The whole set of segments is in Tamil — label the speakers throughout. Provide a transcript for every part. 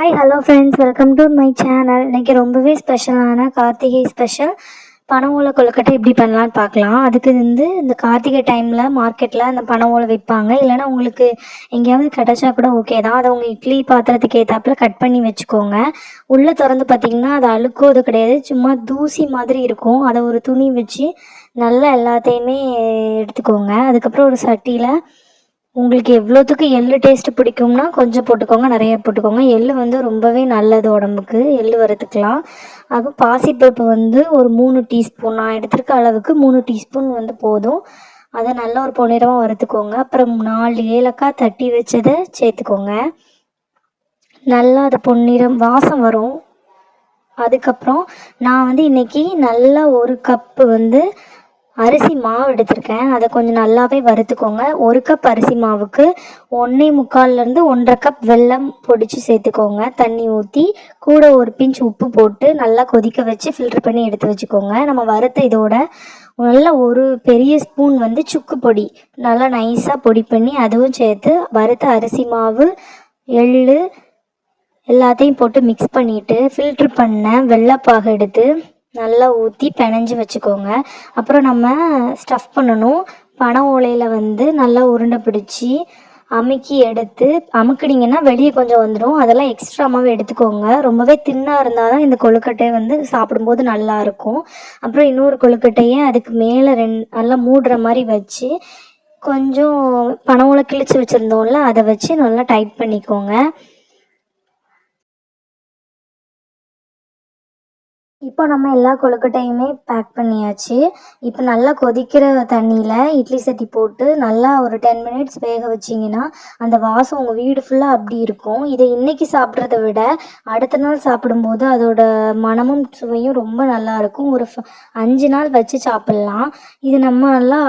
Speaker 1: Hi hello friends welcome to my channel இன்னைக்கு ரொம்பவே ஸ்பெஷலான கார்த்திகை ஸ்பெஷல் பனை ஓலை கொழுக்கட்டை எப்படி பண்ணலான்னு பார்க்கலாம். அதுக்கு வந்து இந்த கார்த்திகை டைமில் மார்க்கெட்டில் அந்த பனை ஓலை விற்பாங்க. இல்லைன்னா உங்களுக்கு எங்கேயாவது கிடச்சா கூட ஓகே தான். அதை உங்கள் இட்லி பாத்திரத்துக்கு ஏற்றாப்புல கட் பண்ணி வச்சுக்கோங்க. உள்ளே திறந்து பார்த்தீங்கன்னா அது அழுக்கோ அது கிடையாது. சும்மா தூசி மாதிரி இருக்கும். அதை ஒரு துணி வச்சு நல்லா எல்லாத்தையுமே எடுத்துக்கோங்க. அதுக்கப்புறம் ஒரு சட்டியில் உங்களுக்கு எவ்வளோத்துக்கு எள்ளு டேஸ்ட் பிடிக்கும்னா கொஞ்சம் போட்டுக்கோங்க நிறைய போட்டுக்கோங்க. எள்ளு வந்து ரொம்பவே நல்லது உடம்புக்கு எள்ளு வறுத்துக்கலாம். அப்போ பாசிப்பருப்பு வந்து ஒரு மூணு டீஸ்பூன் நான் எடுத்திருக்க அளவுக்கு மூணு டீஸ்பூன் வந்து போதும். அதை நல்லா ஒரு பொன்னிறமாக வறுத்துக்கோங்க. அப்புறம் நாலு ஏலக்காய் தட்டி வச்சதை சேர்த்துக்கோங்க. நல்லா அது பொன்னிறம் வாசம் வரும். அதுக்கப்புறம் நான் வந்து இன்னைக்கு நல்லா ஒரு கப்பு வந்து அரிசி மாவு எடுத்திருக்கேன். அதை கொஞ்சம் நல்லாவே வறுத்துக்கோங்க. ஒரு கப் அரிசி மாவுக்கு ஒன்றே முக்கால்லேருந்து ஒன்றரை கப் வெல்லம் பொடிச்சு சேர்த்துக்கோங்க. தண்ணி ஊற்றி கூட ஒரு பிஞ்ச் உப்பு போட்டு நல்லா கொதிக்க வச்சு ஃபில்டர் பண்ணி எடுத்து வச்சுக்கோங்க. நம்ம வறுத்த இதோட நல்லா ஒரு பெரிய ஸ்பூன் வந்து சுக்கு பொடி. நல்லா நைஸாக பொடி பண்ணி அதுவும் சேர்த்து வறுத்த அரிசி மாவு எள் எல்லாத்தையும் போட்டு மிக்ஸ் பண்ணிவிட்டு ஃபில்ட்ரு பண்ண வெள்ளைப்பாகு எடுத்து நல்லா ஊற்றி பிணைஞ்சு வச்சுக்கோங்க. அப்புறம் நம்ம ஸ்டஃப் பண்ணணும். பனை ஓலையில் வந்து நல்லா உருண்டை பிடிச்சி அமுக்கி எடுத்து அமுக்குனிங்கன்னா வெளியே கொஞ்சம் வந்துடும் அதெல்லாம் எக்ஸ்ட்ராமாகவே எடுத்துக்கோங்க. ரொம்பவே தின்னாக இருந்தால் தான் இந்த கொழுக்கட்டை வந்து சாப்பிடும்போது நல்லாயிருக்கும் அப்புறம் இன்னொரு கொழுக்கட்டையை அதுக்கு மேலே ரெண் நல்லா மூடுற மாதிரி வச்சு கொஞ்சம் பனை ஓலை கிழிச்சு வச்சுருந்தோம்ல அதை வச்சு நல்லா டைட் பண்ணிக்கோங்க. இப்போ நம்ம எல்லா கொழுக்கட்டையுமே பேக் பண்ணியாச்சு. இப்போ நல்லா கொதிக்கிற தண்ணியில் இட்லி சட்டி போட்டு நல்லா ஒரு டென் மினிட்ஸ் வேக வச்சிங்கன்னா அந்த வாசம் உங்கள் வீடு ஃபுல்லாக அப்படி இருக்கும். இதை இன்றைக்கி சாப்பிட்றத விட அடுத்த நாள் சாப்பிடும்போது அதோட மனமும் சுவையும் ரொம்ப நல்லாயிருக்கும் ஒரு அஞ்சு நாள் வச்சு சாப்பிட்லாம். இது நம்ம நல்லா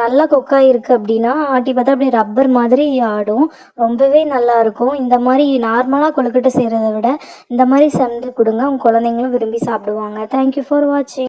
Speaker 1: நல்லா கொக்காய் இருக்குது அப்படின்னா ஆட்டி பார்த்தா அப்படியே ரப்பர் மாதிரி ஆடும். ரொம்பவே நல்லா இருக்கும். இந்த மாதிரி நார்மலாக கொழுக்கட்டை செய்கிறத விட இந்த மாதிரி செஞ்சு கொடுங்க. உங்கள் குழந்தைங்களும் விரும்பி சாப்பிடுவாங்க. தேங்க்யூ ஃபார் வாட்சிங்